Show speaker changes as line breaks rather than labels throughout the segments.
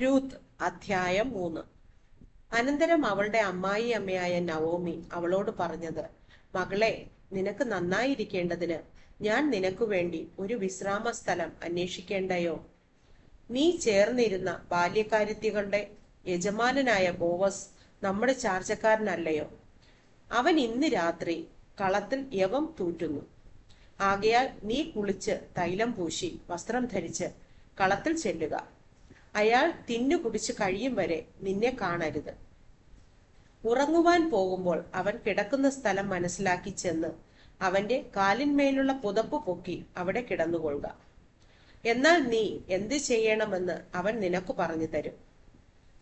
Ruth അധ്യായം മൂന്ന്. അനന്തരം അവളുടെ അമ്മായി അമ്മയായ നവോമി അവളോട് പറഞ്ഞത് മകളെ നിനക്ക് നന്നായിരിക്കേണ്ടതിന് ഞാൻ നിനക്കു വേണ്ടി ഒരു വിശ്രാമ സ്ഥലം അന്വേഷിക്കേണ്ടയോ? നീ ചേർന്നിരുന്ന ബാല്യകാര്യത്തികളുടെ യജമാനനായ ബോവസ് നമ്മുടെ ചാർജക്കാരനല്ലയോ അവൻ ഇന്ന് രാത്രി കളത്തിൽ യവം തൂറ്റുന്നു. ആകയാൽ നീ കുളിച്ച് തൈലം പൂശി വസ്ത്രം ധരിച്ച് കളത്തിൽ ചെല്ലുക. അയാൾ തിന്നു കുടിച്ച് കഴിയും വരെ നിന്നെ കാണരുത്. ഉറങ്ങുവാൻ പോകുമ്പോൾ അവൻ കിടക്കുന്ന സ്ഥലം മനസ്സിലാക്കി ചെന്ന് അവന്റെ കാലിന്മേലുള്ള പുതപ്പ് പൊക്കി അവിടെ കിടന്നുകൊള്ളുക. എന്നാൽ നീ എന്ത് ചെയ്യണമെന്ന് അവൻ നിനക്ക് പറഞ്ഞു തരും.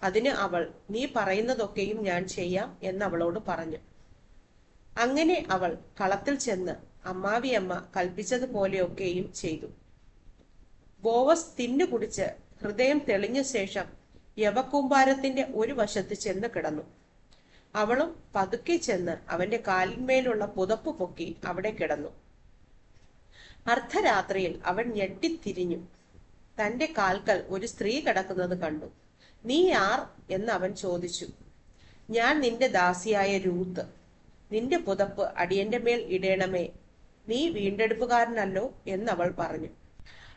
അതിന് അവൾ നീ പറയുന്നതൊക്കെയും ഞാൻ ചെയ്യാം എന്ന് അവളോട് പറഞ്ഞു. അങ്ങനെ അവൾ കളത്തിൽ ചെന്ന് അമ്മാവിയമ്മ കൽപ്പിച്ചതുപോലെയൊക്കെയും ചെയ്തു. ബോവസ് തിന്നു കുടിച്ച് ഹൃദയം തെളിഞ്ഞ ശേഷം യവക്കൂമ്പാരത്തിന്റെ ഒരു വശത്ത് ചെന്ന് കിടന്നു. അവളും പതുക്കെ ചെന്ന് അവന്റെ കാലിന്മേലുള്ള പുതപ്പ് പൊക്കി അവിടെ കിടന്നു. അർദ്ധരാത്രിയിൽ അവൻ ഞെട്ടിത്തിരിഞ്ഞു. തന്റെ കാൽക്കൽ ഒരു സ്ത്രീ കിടക്കുന്നത് കണ്ടു. നീ ആർ? എന്ന് അവൻ ചോദിച്ചു. ഞാൻ നിന്റെ ദാസിയായ രൂത്ത്. നിന്റെ പുതപ്പ് അടിയന്റെ മേൽ ഇടേണമേ. നീ വീണ്ടെടുപ്പുകാരനല്ലോ എന്നവൾ പറഞ്ഞു.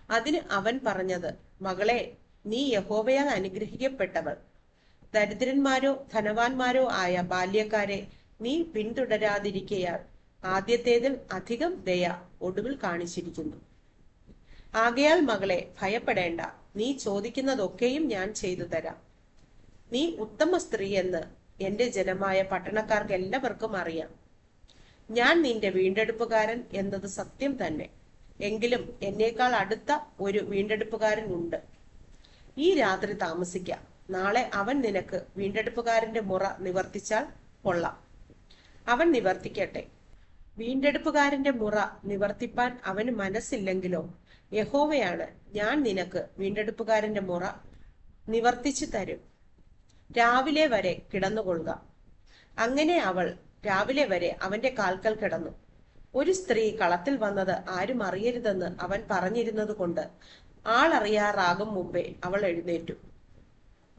അതിന് അവൻ പറഞ്ഞത് മകളെ നീ യഹോവയാൽ അനുഗ്രഹിക്കപ്പെട്ടവൾ. ദരിദ്രന്മാരോ ധനവാന്മാരോ ആയ ബാല്യക്കാരെ നീ പിന്തുടരാതിരിക്കയാൽ ആദ്യത്തേതിൽ അധികം ദയ ഒടുവിൽ കാണിച്ചിരിക്കുന്നു. ആകയാൽ മകളെ ഭയപ്പെടേണ്ട. നീ ചോദിക്കുന്നതൊക്കെയും ഞാൻ ചെയ്തു തരാം. നീ ഉത്തമ സ്ത്രീ എന്ന് എന്റെ ജനമായ പട്ടണക്കാർക്ക് എല്ലാവർക്കും അറിയാം. ഞാൻ നിന്റെ വീണ്ടെടുപ്പുകാരൻ എന്നത് സത്യം തന്നെ. എങ്കിലും എന്നേക്കാൾ അടുത്ത ഒരു വീണ്ടെടുപ്പുകാരൻ ഉണ്ട്. ഈ രാത്രി താമസിക്ക. നാളെ അവൻ നിനക്ക് വീണ്ടെടുപ്പുകാരന്റെ മുറ നിവർത്തിച്ചാൽ കൊള്ളാം. അവൻ നിവർത്തിക്കട്ടെ. വീണ്ടെടുപ്പുകാരന്റെ മുറ നിവർത്തിപ്പാൻ അവന് മനസ്സില്ലെങ്കിലോ? യഹോവയാണ് ഞാൻ നിനക്ക് വീണ്ടെടുപ്പുകാരന്റെ മുറ നിവർത്തിച്ചു തരും. രാവിലെ വരെ കിടന്നുകൊള്ളുക. അങ്ങനെ അവൾ രാവിലെ വരെ അവന്റെ കാൽക്കൽ കിടന്നു. ഒരു സ്ത്രീ കളത്തിൽ വന്നത് ആരും അറിയരുതെന്ന് അവൻ പറഞ്ഞിരുന്നത് കൊണ്ട് ആളറിയാറാകും മുമ്പേ അവൾ എഴുന്നേറ്റു.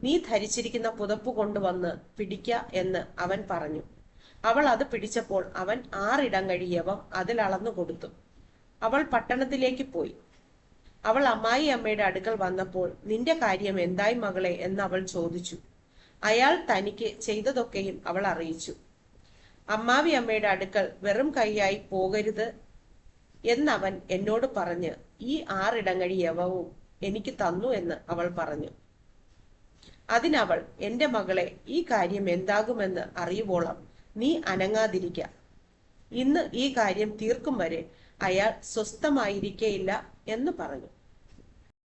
നീ ധരിച്ചിരിക്കുന്ന പുതപ്പ് കൊണ്ടുവന്ന് പിടിക്ക എന്ന് അവൻ പറഞ്ഞു. അവൾ അത് പിടിച്ചപ്പോൾ അവൻ ആറിടം കഴിയവം അതിൽ അളന്നു കൊടുത്തു. അവൾ പട്ടണത്തിലേക്ക് പോയി. അവൾ അമ്മായി അമ്മയുടെ അടുക്കൽ വന്നപ്പോൾ നിന്റെ കാര്യം എന്തായി മകളെ? എന്ന് അവൾ ചോദിച്ചു. അയാൾ തനിക്ക് ചെയ്തതൊക്കെയും അവൾ അറിയിച്ചു. അമ്മാവി അമ്മയുടെ അടുക്കൽ വെറും കൈയായി പോകരുത് എന്നവൻ എന്നോട് പറഞ്ഞ് ഈ ആറിടങ്ങഴി യവവും എനിക്ക് തന്നു എന്ന് അവൾ പറഞ്ഞു. അതിനവൾ എന്റെ മകളെ ഈ കാര്യം എന്താകുമെന്ന് അറിയുവോളം നീ അനങ്ങാതിരിക്ക. ഇന്ന് ഈ കാര്യം തീർക്കും വരെ അയാൾ സ്വസ്ഥമായിരിക്കയില്ല എന്ന് പറഞ്ഞു.